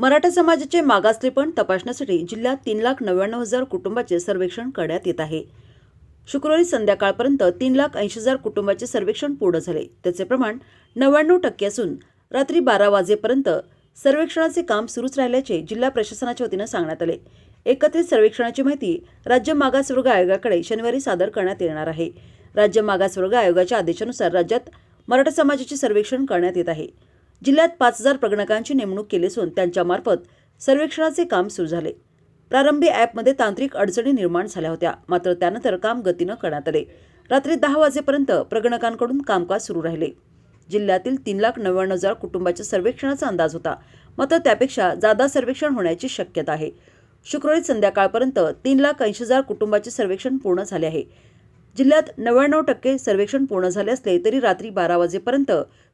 मराठा समाजाचे मागासलेपण तपासण्यासाठी जिल्ह्यात तीन लाख नव्याण्णव हजार कुटुंबाचे सर्वेक्षण करण्यात येत आहे. शुक्रवारी संध्याकाळपर्यंत तीन लाख ऐंशी हजार कुटुंबाचे सर्वेक्षण पूर्ण झाले. त्याचे प्रमाण नव्याण्णव टक्के असून रात्री बारा वाजेपर्यंत सर्वेक्षणाचे काम सुरूच राहिल्याचे जिल्हा प्रशासनाच्या वतीनं सांगण्यात आले. एकत्रित सर्वेक्षणाची माहिती राज्य मागासवर्ग आयोगाकडे शनिवारी सादर करण्यात येणार आहे. राज्य मागासवर्ग आयोगाच्या आदेशानुसार राज्यात मराठा समाजाचे सर्वेक्षण करण्यात येत आहे. जिल्ह्यात पाच हजार प्रगणकांची नेमणूक केली असून त्यांच्यामार्फत सर्वेक्षणाचे काम सुरू झाले. प्रारंभी ॲपमध्ये तांत्रिक अडचणी निर्माण झाल्या होत्या. मात्र त्यानंतर काम गतीनं करण्यात आले. रात्री दहा वाजेपर्यंत प्रगणकांकडून कामकाज सुरू राहिले. जिल्ह्यातील तीन लाख नव्याण्णव हजार कुटुंबाच्या सर्वेक्षणाचा अंदाज होता. मात्र त्यापेक्षा जादा सर्वेक्षण होण्याची शक्यता आहे. शुक्रवारी संध्याकाळपर्यंत तीन लाख ऐंशी हजार कुटुंबाचे सर्वेक्षण पूर्ण झाले आहे. जिल्ह्यात नव्याण्णव टक्के सर्वेक्षण पूर्ण झाले असले तरी रात्री बारा वाजेपर्यंत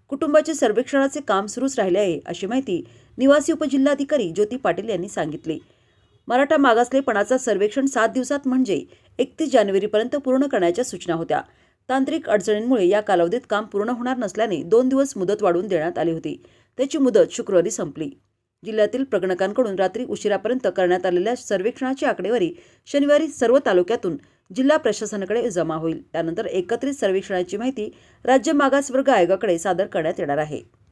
कुटुंबाचे सर्वेक्षणाचे काम सुरूच राहिले आहे अशी माहिती निवासी उपजिल्हाधिकारी ज्योती पाटील यांनी सांगितली. मराठा मागासलेपणाचा सर्वेक्षण सात दिवसात म्हणजे एकतीस जानेवारीपर्यंत पूर्ण करण्याच्या सूचना होत्या. तांत्रिक अडचणींमुळे या कालावधीत काम पूर्ण होणार नसल्याने दोन दिवस मुदत वाढवून देण्यात आली होती. त्याची मुदत शुक्रवारी संपली. जिल्ह्यातील प्रगणकांकडून रात्री उशिरापर्यंत करण्यात आलेल्या सर्वेक्षणाची आकडेवारी शनिवारी सर्व तालुक्यातून जिल्हा प्रशासनाकडे जमा होईल. त्यानंतर एकत्रित सर्वेक्षणाची माहिती राज्य मागासवर्ग आयोगाकडे सादर करण्यात येणार आहे.